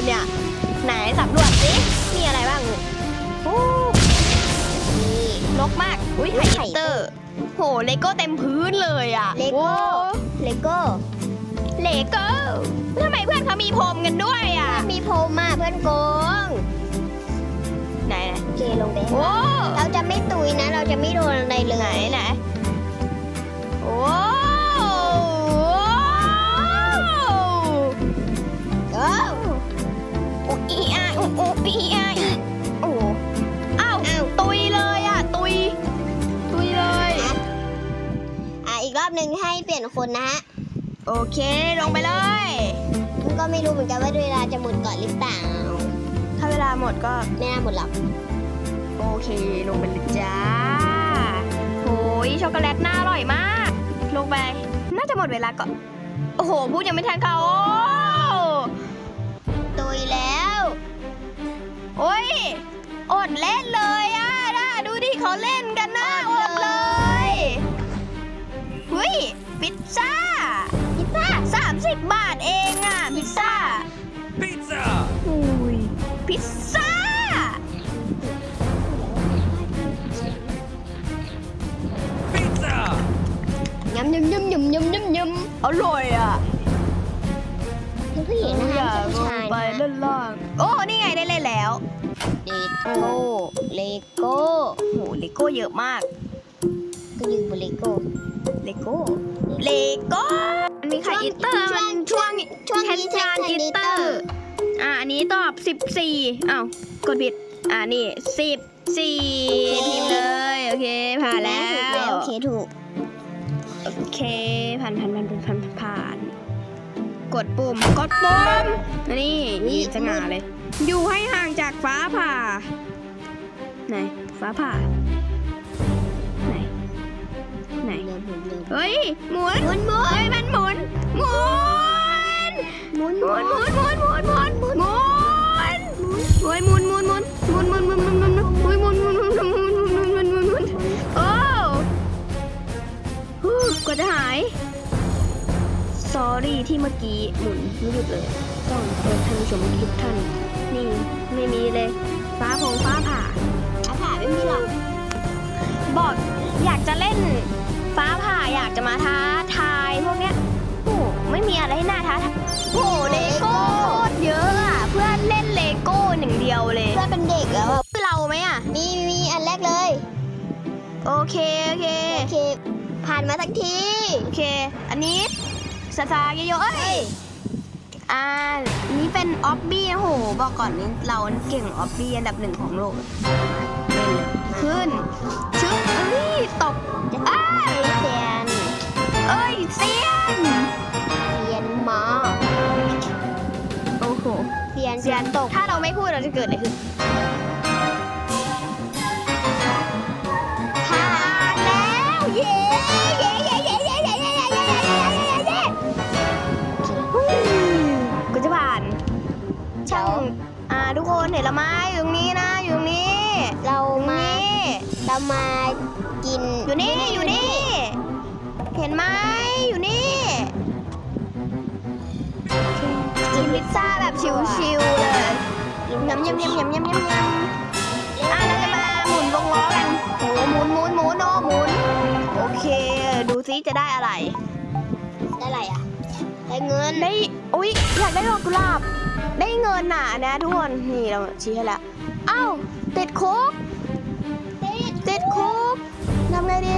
เลยเนี่ย ไหนสำรวจสิมีอะไรบ้างโอ้นี่ลกมาก อุ้ยอุ๊ไข่ยอินเตอร์ โห เลโก้เต็มพื้นเลยอะเลโก้อ้เลโก้ เลโก้ทำไมเพื่อนเขามีพรมกันด้วยอะ มีโพมาเพื่อนโกง ไหนไหนโอเคลงไปให้โอ้เราจะไม่ตุยนะ เราจะไม่โดนอะไรเลยไหนไหนโอ้โอ้ อีอาอุอุอีอาอีโอ้อ้าวอ้าวตุยเลยอะ ตุย ตุยเลย อะอีกรอบหนึ่งให้เปลี่ยนคนนะฮะ โอเคลงไปเลยมันก็ไม่รู้เหมือนกันว่าเวลาจะหมดก่อนหรือเปล่า ถ้าเวลาหมดก็ไม่น่าหมดหรอก โอเคลงไปเลยจ้าโหยช็อกโกแลตน่าอร่อยมาก ลงไป น่าจะหมดเวลาก่อน โอ้โหพูดยังไม่ทันเขา ยพิซซ่า พิซซ่าสามสิบบาทเองอะ พิซซ่า Pizza! อุ้ยพิซซ่า Pizza! ยำยำยำยำยำยำยอร่อยอะำเป็นผู้หญิงนะอคะยากไม่ลใช่งผู้ชายไปนะด้านล่าง โอ้ นี่ไงได้เล่นแล้ว เลโก้เลโก้โหเลโก้เยอะมาก ก็ยืนบนเลโก้ เลโก้เลโก้มันมีไข่อินเตอร์ช่วงมันช่วงช่วงแทนนี้จานแทนอินเตออินเตอร์ร์อ่าอันนี้ตอบ14อ้าวกดผิดอ่านี่14พิมพ์เลยโอเคผ่านแล้ถูกแล้ววโอเคถูกโอเคผ่านผ่านผ่านผ่านผ่านผ่านกดปุ่มกดปุ่มนี่นี่จะงาเลย อยู่ให้ห่างจากฟ้าผ่าไหนฟ้าผ่าไหน ไหนเร็วหมุนเร็วเฮ้ย หมุนหมุนหมุนเฮ้ยมันหมุน หมุน หมุนหมุนหมุนหมุนหมุนหมุนหมุนหมุนเฮ้ยหมุนหมุนหมุนหมุนหมุนหมุนหมุนหมุนหมุนเฮ้ยหมุนหมุนหมุนหมุนหมุนหมุนหมุนหมุนหมุนโอ้ฮู้กว่าจะหายสอรี่ที่เมื่อกี้หมุนไม่หยุดเลย ต้องเตือนท่านผู้ชมทุกท่านนี่ไม่มีเลย ฟ้าพงฟ้าผ่าอาผ่าไม่มีหรอกบอกอยากจะเล่น ฟ้าผ่าอยากจะมาท้าทายพวกเนี้ยโอ้ไม่มีอะไรให้น่าท้าทายโอ้เลโก้โคตรเยอะอะ เพื่อนเล่นเลโก้หนึ่งเดียวเลยเพื่อนเป็นเด็กแล้วอะคือเราไหมอะมีมีอันแรกเลย โอเค โอเค โอเค ผ่านมาสักที โอเค อันนี้สตาร์เยอะๆเอ้ยอ่าอันนี้เป็นออฟบี้นะโห บอกก่อนนี้เราเก่งออฟบี้อันดับหนึ่งของโลกเล่นเลยขึ้น ชึบเอ้ยตกเอ้ยเซียนเอ้ยเซียนเซียนหมอโอ้โหเซียนเซียนตก ถ้าเราไม่พูดเราจะเกิดอะไรขึ้น ชิวๆเลยยำยำยำยำยำยำยำอะเราจะมาหมุนวงล้อกันโหหมุนหมุนหมุนโอ้หมุน โอเค ดูซิจะได้อะไร ได้อะไรอะ ได้เงิน ได้ อุ๊ย อยากได้ดอกกุหลาบ ได้เงินน่ะนะทุกคน นี่เราชี้ให้แล้วอ้าวติดคุก ติดคุกทำไงดี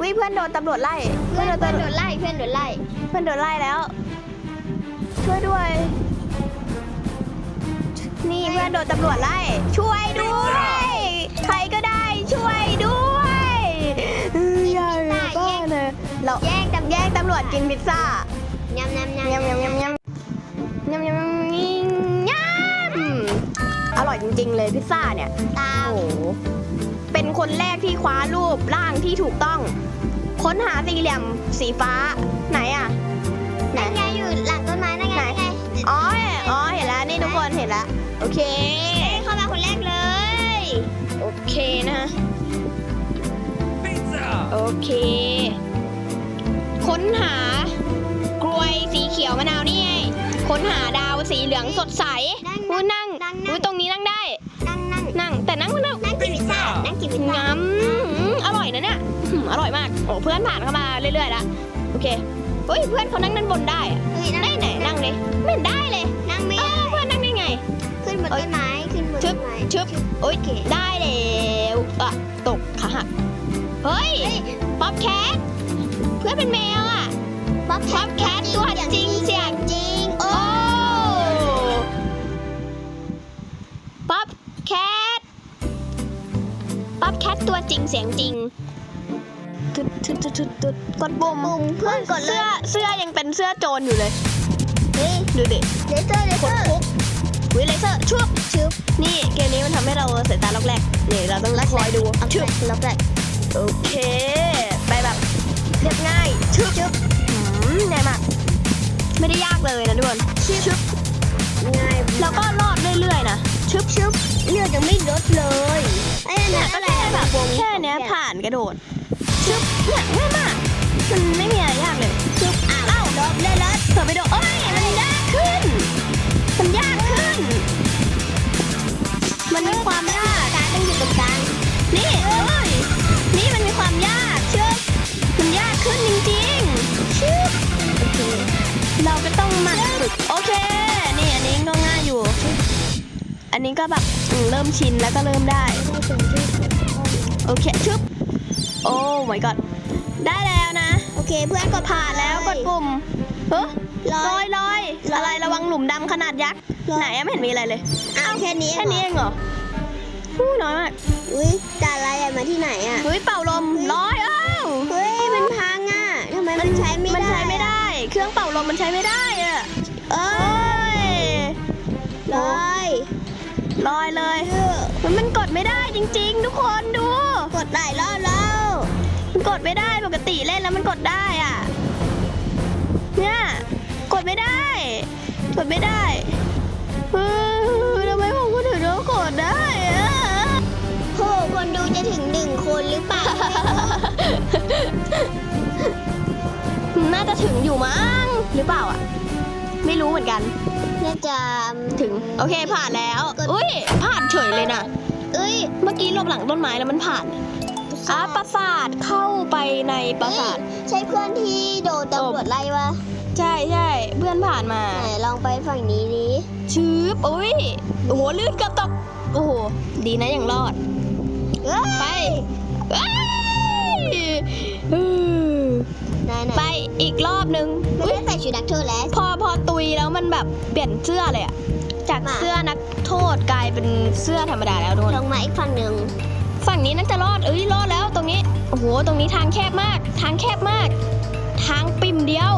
วิเพื่อนโดนตำรวจไล่ เพื่อนโดเพื่อนนโดนไล่ เพื่อนโดนไล่ เพื่อนโดนไล่แล้ว ช่วยด้วย นี่เพื่อนโดนตำรวจไล่ ช่วยด้วย ใครก็ได้ช่วยด้วยเอ้ยอย่าเลยบ้าเลยเราแย่งตำแย่งตำรวจกินพิซซ่ายำยำยำยำยำยำยำยำยำยำยำอร่อยจริง ๆ เลยพิซซ่าเนี่ย ตาโอ้โหเป็นคนแรกที่คว้ารูปร่างที่ถูกต้อง ค้นหาสี่เหลี่ยมสีฟ้าไหนอะ ไหน นั่นไงอยู่ อ๋ออ๋อเห็นแล้วนี่ทุกคนเห็นแล้วโอเค เข้ามาคนแรกเลย โอเคนะ Pizza! โอเค ค้นหากลวยสีเขียวมะนาวนี่ไงค้นหาดาวสีเหลืองสดใสนั่งอุ้ยนั่งนั่งนั่งอุ้ยตรงนี้นั่งได้ นั่งนั่งนั่งแต่นั่งนั่งนั่งกินพิซซ่านั่งกินพิซซ่างำอร่อยนะเนี่ยอืมอร่อยมากโอ้เพื่อนผ่านเข้ามาเรื่อยๆแล้วโอเค เฮ้ยเพื่อนเขานั่งด้านบนได้อะเฮ้ยได้ไหนนั่งเลยไม่เห็นได้เลยนั่งไม่เอได้อเพื่อนนั่งได้ไง ขึ้นบนต้นไม้ขึ้นบนชึต้บนไม้ชึบ โอ้ยได้แล้วอะตกขาหักเฮ้ยเฮ้ยป๊อปแคทเพื่อนเป็นแมวอะ ป๊อปป๊อปแคทตัวจริงเสียงจริง โอ้โอ้ป๊อปแคทป๊อปแคทตัวจริงเสียงจริง ตึ๊ดตึ๊ดตึ๊ดตึ๊ดกดปุ่มปุ่มเพื่อนกดเลเสื้อยเสื้อยังเป็นเสื้อโจรอยู่เลย เฮ้ยดูดิเลเซอร์เลกเซดอร์คุกวิเลเซอร์ชุบชุบนี่เกมนี้มันทำให้เราสายตาล็อกแรกนี่เราต้องคอยดูเอาชุบล็อกแรกโอเค ไปแบบเรียบง่ายชุบชุบอืมง่ายมากไม่ได้ยากเลยนะทุกคนชุบง่ายแล้วก็รอดเรื่อยๆนะชุบชุบเลือดยังไม่ลดเลยไอ้นี่ยนั่นก็แค่แบบแค่เนี้ยผ่านกระโดด ชุบเนี่ยง่ายมากมันไม่มีอะไรยากเลยชุบอ้าวลดเลยลดเผื่อไปโดดเอ้ยมันยากขึ้น มันยากขึ้น มันมีความยากการต้องอยู่ตรงกลางนี่เอ้ยนี่มันมีความยากชื่อมันยากขึ้นจริงๆชื่อโอเคเราก็ต้องมั่นฝึกโอเคนี่อันนี้ก็ง่ายอยู่ อันนี้ก็แบบเริ่มชินแล้วก็เริ่มได้โอเคชึบ โอ้ my god ได้แล้วนะ โอเค เพื่อนกดผ่านแล้วกดปุ่มเฮ้ยลลออยยลอยลอยอะไรระวังหลุมดำขนาดยักษ์ลอยไหนอะไม่เห็นมีอะไรเลยอ้าวแค่นี้แค่นี้เองเหรอฟู้น้อยมากอุ้ยแต่อะไรอะมาที่ไหนอะเฮ้ยเป่าลมลอยเอ้าเฮ้ยมันพังอะทำไมมันใช้ไม่ได้มันใช้ไม่ได้ เครื่องเป่าลมมันใช้ไม่ได้อะเอ้เอ้ยยลอยลอยเลยเออมันมันกดไม่ได้จริง ๆ ทุกคนดู กดหลายรอบแล้ว มันกดไม่ได้ปกติเล่นแล้วมันกดได้อะ เนี่ยกดไม่ได้ กดไม่ได้เออทำไมผมก็ถึงต้องกดได้อะโหคนดูจะถึงหนึ่งคนหรือเปล่า น่าจะถึงอยู่มั้งหรือเปล่าอะ ไม่รู้เหมือนกัน น่าจะถึง โอเคผ่านแล้ว อุ้ยผ่านเฉยเลยนะเอ้ย เมื่อกี้หลบหลังต้นไม้แล้วมันผ่าน อะปราสาทเข้าไปในปราสาท ใช่เพื่อนที่โดนตำรวจไล่วะใช่ใช่เพื่อนผ่านมาไหนลองไปฝั่งนี้ดิชืบอุ้ยโอ้โหลื่นเกับตกโอ้โหดีนะยังรอดเอ้ยไปเอ้ยเออไหนไหนไปอีกรอบนึงไม่อุ๊ยได้ใส่ชุดนักโทษแล้ว พอพอตุยแล้วมันแบบเปลี่ยนเสื้อเลยอะจากมาเสื้อนักโทษกลายเป็นเสื้อธรรมดาแล้วโดนลงมาอีกฝั่งหนึ่ง ฝั่งนี้น่าจะรอดเอ้ยรอดแล้วตรงนี้โอ้โหตรงนี้ทางแคบมาก ทางแคบมาก ทางปิ่มเดียว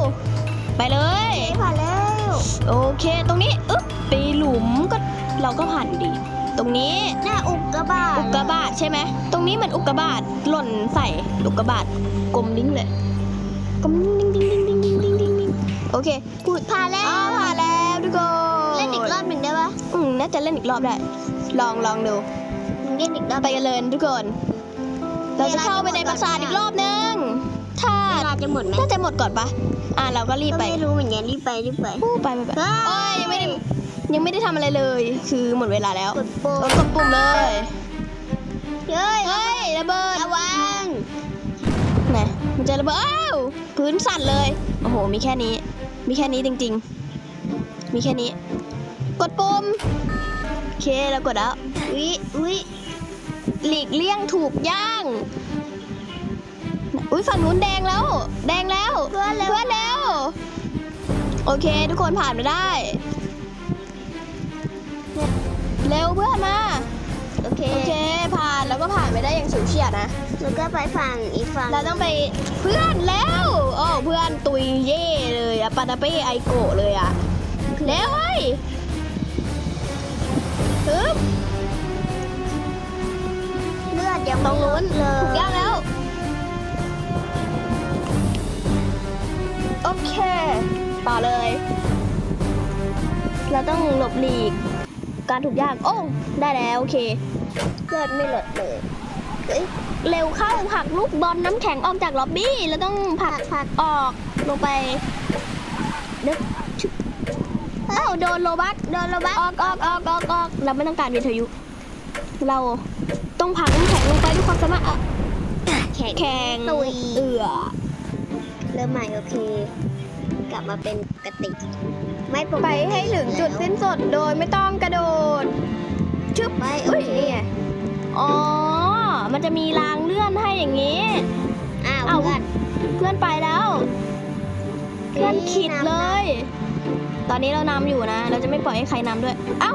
ไปเลยผ่านแล้วโอเค ตรงนี้อึ๊บปีหลุมก็เราก็ผ่านดี ตรงนี้หน้าอุกกาบาตอุกกาบาตใช่ไหมตรงนี้มันอุกกาบาตหล่นใส่อุกกาบาตกลมดิ้งเลยกลมดิ้งดิ้งดิ้งดิ้งดิ้งดิ้งดิ้งโอเคผ่านแล้วผ่านแล้วทุกคนเล่นอีกรอบหนึ่งได้ปะอืมน่าจะเล่นอีกรอบได้ลองลองดู เล่นอีกรอบไปกันเลยทุกคน เราจะเข้าไปในปราสาทอีกรอบนึง ถ้าเวลาจะหมดไหมน่าจะหมดก่อนปะอะเราก็รีบก็ไป ไม่รู้เหมือนกันรีบไปรีบไปอู้ไปไปไปเฮ้ยโอ้ยยังไม่ได้ยังไม่ได้ทำอะไรเลย คือหมดเวลาแล้วกดโปรเรากดปุ่มเลยเฮ้ยเฮ้ยระเบิดระวังไหนมันจะระเบิดอ้าวพื้นสั่นเลย โอ้โห มีแค่นี้ มีแค่นี้จริง ๆ มีแค่นี้ กดปุ่มโอเคเรากดแล้ววิวิ หลีกเลี่ยงถูกย่าง อุ้ยฝั่งนู้นแดงแล้ว แดงแล้ว เพื่อนเร็ว เพื่อนแล้วโอเค ทุกคนผ่านมาได้ เร็วเพื่อนมา โอเค โอเค ผ่านแล้วก็ผ่านไปได้อย่างฉิวเฉียดนะ แล้วก็ไปฝั่งอีกฝั่งเราต้องไปเพื่อนแล้วโอ้เพื่อนตุยเย่เลยอะปาตาเป้ไอโกะเลยอะแล้วเฮ้ยฮึบเลือด ยังตรงนู้นเลถูกยย่างแล้ว โอเค ต่อเลย เราต้องหลบหลีก การถูกย่างโอ้ ได้แล้ว โอเคเลือดไม่ลดเลยเร็วเข้าผลักลูกบอลน้ำแข็งออกจากล็อบบี้ แล้วต้องผลักผลักออกลงไปนึกชึบเอ้าโดนโลบัสโดนโรบัสออกออกออกออกออกเราไม่ต้องการวิทยุ เรา ต้องพังน้ำแข็งลงไปด้วยความสามารถอะแข็งแข็งตุยเอือเริ่มใหม่โอเค กลับมาเป็นปกติ ไม่ปกติไปให้ถึงจุดสิ้นสุดโดยไม่ต้องกระโดด ชึบไปโอเอ้ยเคนี่ไงอ๋อ มันจะมีรางเลื่อนให้อย่างนี้ อ้าวเอาเพื่อนเพื่อนไปแล้ว เพื่อนขิดเลย ตอนนี้เรานำอยู่นะ เราจะไม่ปล่อยให้ใครนำด้วย เอ้า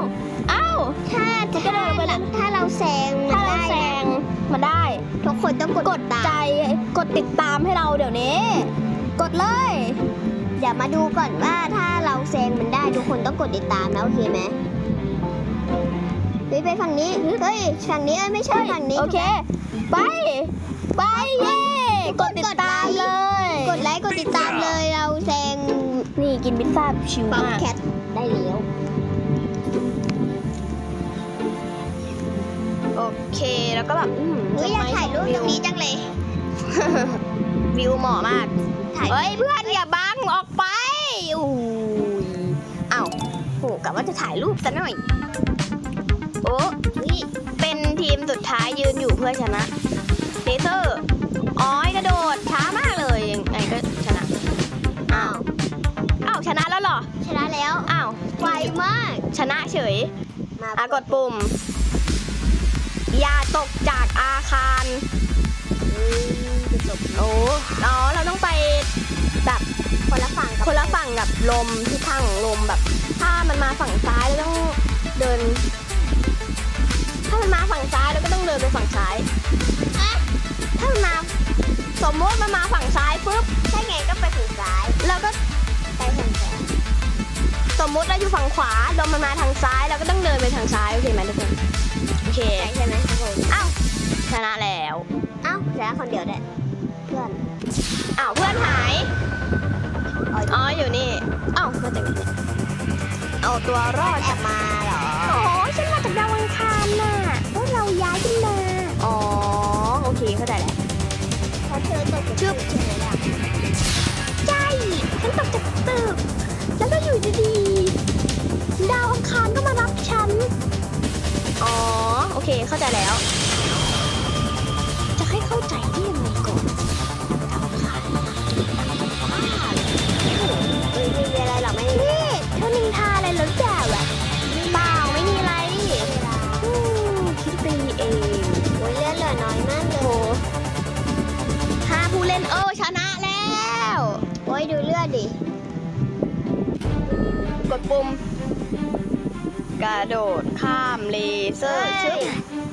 เอ้า ถ้าจะกระโดดลงไปถ้าแล้วถ้าเราแซงถ้าเราได้แซงมันได้ ทุกคนต้องกดกดตามใจ กดติดตามให้เราเดี๋ยวนี้ กดเลย เดี๋ยวมาดูก่อนว่าถ้าเราแซงมันได้ทุกคนต้องกดติดตามนะโอเคไหมเฮ้ยไปฝั่งนี้ เฮ้ยฝั่งนี้เอ้ยไม่ใช่ฝั่งนี้ โอเค ไป ไปเย่กดติดตามเลย กดไลค์กดติดตามเลยเราแซง นี่กินพิซซ่าชิวป๊อปมากแคทได้แล้ว โอเคแล้วก็แบบอืมเฮ้ยอยากถ่ายรูปตรงนี้จังเลย วิวเหมาะมาก ถ่ายเฮ้ยเพื่อนอย่าบังออกไปอู้ยอ้าวโหกะว่าจะถ่ายรูปซะหน่อย โอ้เฮ้ยเป็นทีมสุดท้ายยืนอยู่เพื่อชนะเลเซอร์ นะแล้ว อ้าวไวมาก ชนะเฉยมาอะกดปุ่ม อย่าตกจากอาคารเฮ้ยจะจบโอ้อ๋อ เราต้องไปแบบคนละฝั่งกับคนละฝั่งกับลมทิศทางของลมแบบ ถ้ามันมาฝั่งซ้ายเราต้องเดิน ถ้ามันมาฝั่งซ้ายเราก็ต้องเดินไปฝั่งซ้ายอะถ้ามันมาสมมติมันมาฝั่งซ้ายปุ๊บใช่ไงก็ไปฝั่งซ้ายเราก็ไปฝั่งขวา สมมติเราอยู่ฝั่งขวาลมมันมาทางซ้ายเราก็ต้องเดินไปทางซ้ายโอเคไหมทุกคนโอเคใช่ใช่ไหมทุกคนอ้าวชนะแล้วเอ้าชนะคนเดียวได้เพื่อนอ้าวเพื่อนหายอ๋ออ๋ออยู่นี่อ้าวมาจากไหนเนี่ยเอาตัวรอดแอบมาเหรออ๋อฉันมาจากดาวอังคารน่ะพวกเราย้ายขึ้นมาอ๋อโอเคเข้าใจแล้วเพราะเธอตกชึบใช่ไหมล่ะใช่ฉันตกจากตึกแล้วก็อยู่ดีๆ ดาวอังคารก็มารับฉัน อ๋อ โอเค เข้าใจแล้ว จะให้เข้าใจได้ยังไงก่อนดาวอังคารเอ้ยไม่มีอะไรหรอกไม่ กระโดดข้ามเลเซอร์ชึบ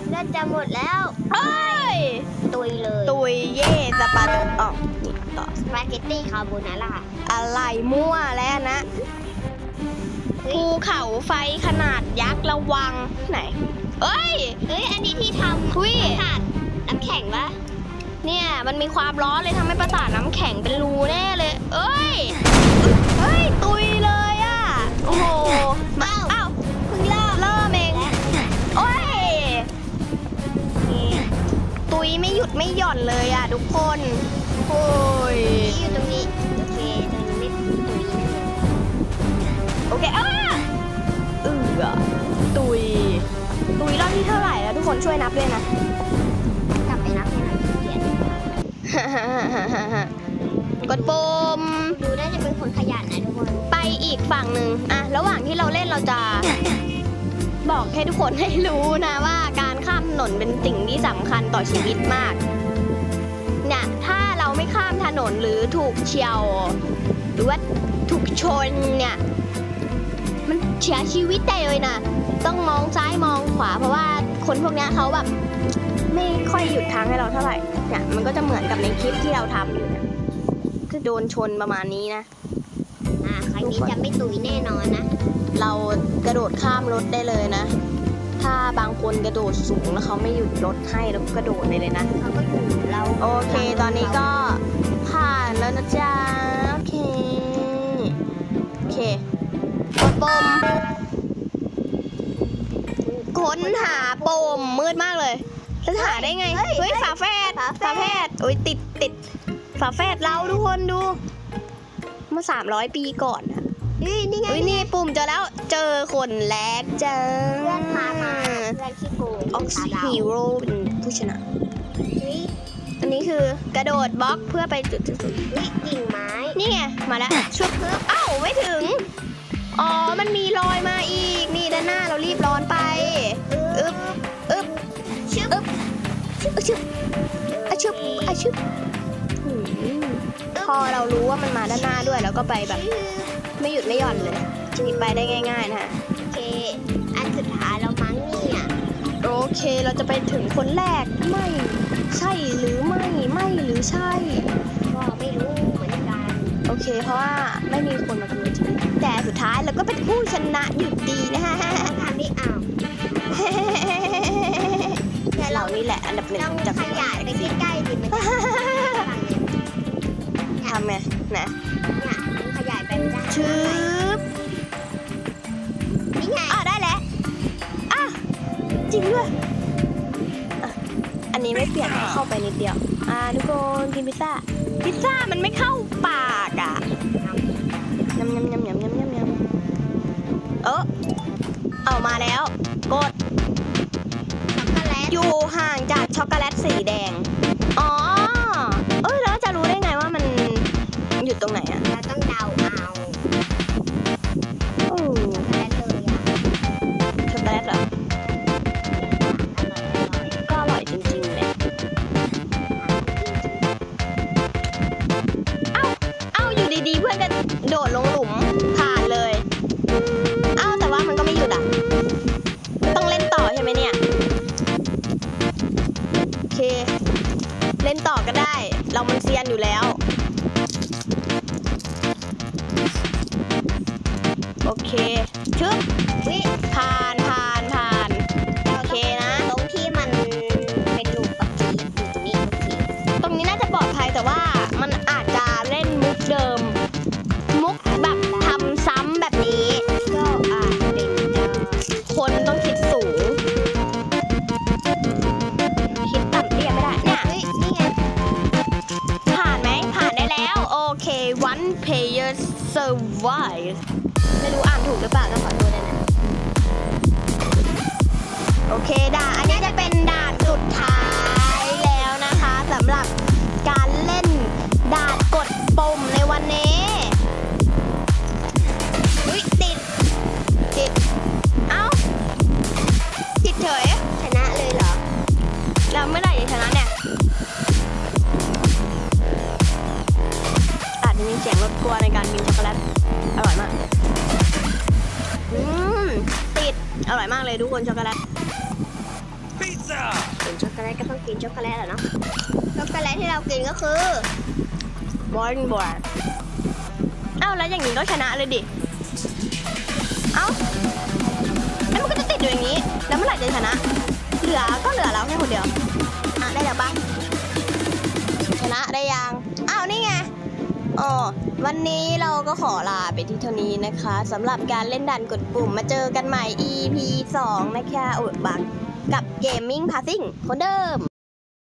เลือดจะหมดแล้วเอ้ย ตุยเลย ตุยเย่สปาเตอร์อ๋อนี่ต่อสปาเกตตี้คาโบนาร่าอะไรมั่วแล้วนะภูเขาไฟขนาดยักษ์ระวังไหน เอ้ยเฮ้ย อันนี้ที่ทำหุยขาดน้ำแข็งปะเนี่ย มันมีความร้อนเลยทำให้ประสาทน้ำแข็งเป็นรูแน่เลย เอ้ย เฮ้ย ตุยเลยอะ โอ้โหมา ยไม่หยุดไม่หย่อนเลยอะทุกคนโอ้ยนี่อยู่ตรงนี้ โอเคตรงนี้ไม่ตุยแน่เลยโอเคอ้าเออตุย ตุยรอบที่เท่าไหร่แล้วทุกคนช่วยนับด้วยนะ กลับไปนับให้หน่อยเขียนกดปุ่มดูน่าจะเป็นคนขยันนะทุกคน ไปอีกฝั่งหนึ่งอะระหว่างที่เราเล่นเราจะ บอกให้ทุกคนให้รู้นะว่าการข้าม ถนนเป็นสิ่งที่สำคัญต่อชีวิตมาก เนี่ย ถ้าเราไม่ข้ามถนนหรือถูกเฉียว หรือว่าถูกชนเนี่ย มันเสียชีวิตได้เลยนะ ต้องมองซ้ายมองขวาเพราะว่าคนพวกเนี้ยเขาแบบ ไม่ค่อยหยุดทางให้เราเท่าไหร่ เนี่ย มันก็จะเหมือนกับในคลิปที่เราทำอยู่เนี่ยคือโดนชนประมาณนี้นะ อ่า ครั้งนี้จะไม่ตุยแน่นอนนะ เรากระโดดข้ามรถได้เลยนะถ้า บางคนกระโดดสูงแล้วเขาไม่หยุดรถให้แล้วก็กระโดดไปเลยนะเขาก็อยู่เราโอเค ตอนนี้ก็ผ่านแล้วนะจ๊ะโอเคโอเคกดปุ่มค้นหาปุ่มมืดมากเลยจะหาได้ไงเฮ้ยเฮ้ยฝาแฝดฝาแฝดฝาแฝดโอ้ยติดติดฝาแฝดเราทุกคนดูเมื่อสามร้อยปีก่อนอะ นี่นี่ไงอุ้ยนี่ปุ่มเจอแล้วเจอคนแรกเจอเพื่อนพามาเพื่อนขี้โกงออกตามเราฮีโร่เป็นผู้ชนะเฮ้ยอันนี้คือกระโดดบล็อกเพื่อไปจุดจุดจุดเฮ้ยกิ่งไม้นี่ไงมาแล้วชุบเอ้าไม่ถึง อ๋อ มันมีรอยมาอีก นี่ด้านหน้าเรารีบร้อนไป อึ๊บอึ๊บชึบอึ๊บชึบอะชึบอะชึบหืมพอเรารู้ว่ามันมาด้านหน้าด้วยแล้วก็ไปแบบ ไม่หยุดไม่หย่อนเลยนี่ไปได้ง่าย ๆ นะฮะโอเค อันสุดท้ายเรามั้งเนี่ยโอเคเราจะไปถึงคนแรกไม่ใช่หรือไม่ไม่หรือใช่ ก็ไม่รู้เหมือนกันโอเค เพราะว่าไม่มีคนมาทำเลยแต่สุดท้ายเราก็เป็นผู้ชนะอยู่ดีนะฮะทำไม่เอาแต่เรานี่แหละอันดับหนึ่งต้องจากขยายไปใกล้ๆดิมันจะทำไงนะ ชึบนี่ไงอะได้แล้วอะจริงด้วยอะอันนี้ไม่เปลี่ยนเข้าไปนิดเดียว อ่าทุกคนกินพิซซ่า พิซซ่ามันไม่เข้าปากอะยำยำยำยำยำยำยำเออเอามาแล้ว กด ช็อกโกแลต อยู่ห่างจากช็อกโกแลตสีแดง อ๋อ เค เล่นต่อก็ได้ เรามันเซียนอยู่แล้ว โอเคชึบวิผ่านผ่าน one player survive ไม่รู้อ่านถูกหรือเปล่าต้องขอโทษด้วยนะโอเคด่านอันนี้จะเป็นด่านสุดท้ายแล้วนะคะสำหรับการเล่นด่านกดปุ่มในวันนี้ มีเสียงรบกวนในการกินช็อกโกแลต อร่อยมาก อืม ติด อร่อยมากเลยทุกคนช็อกโกแลต Pizza! กินช็อกโกแลตก็ต้องกินช็อกโกแลตแหละเนาะ ช็อกโกแลตที่เรากินก็คือบอลบอลเอ้าแล้วอย่างนี้ก็ชนะเลยดิ เอ้าแล้วมันก็จะติดอยู่อย่างนี้ แล้วเมื่อไหร่จะชนะ เหลือก็เหลือเราแค่คนเดียว อะได้แล้วปะชนะได้ยัง อ้าวนี่ไง อ๋อ วันนี้เราก็ขอลาไปที่เท่านี้นะคะสำหรับการเล่นดันกดปุ่มมาเจอกันใหม่ EP 2 นะคะอุดบักกับ Gaming Passing คนเดิม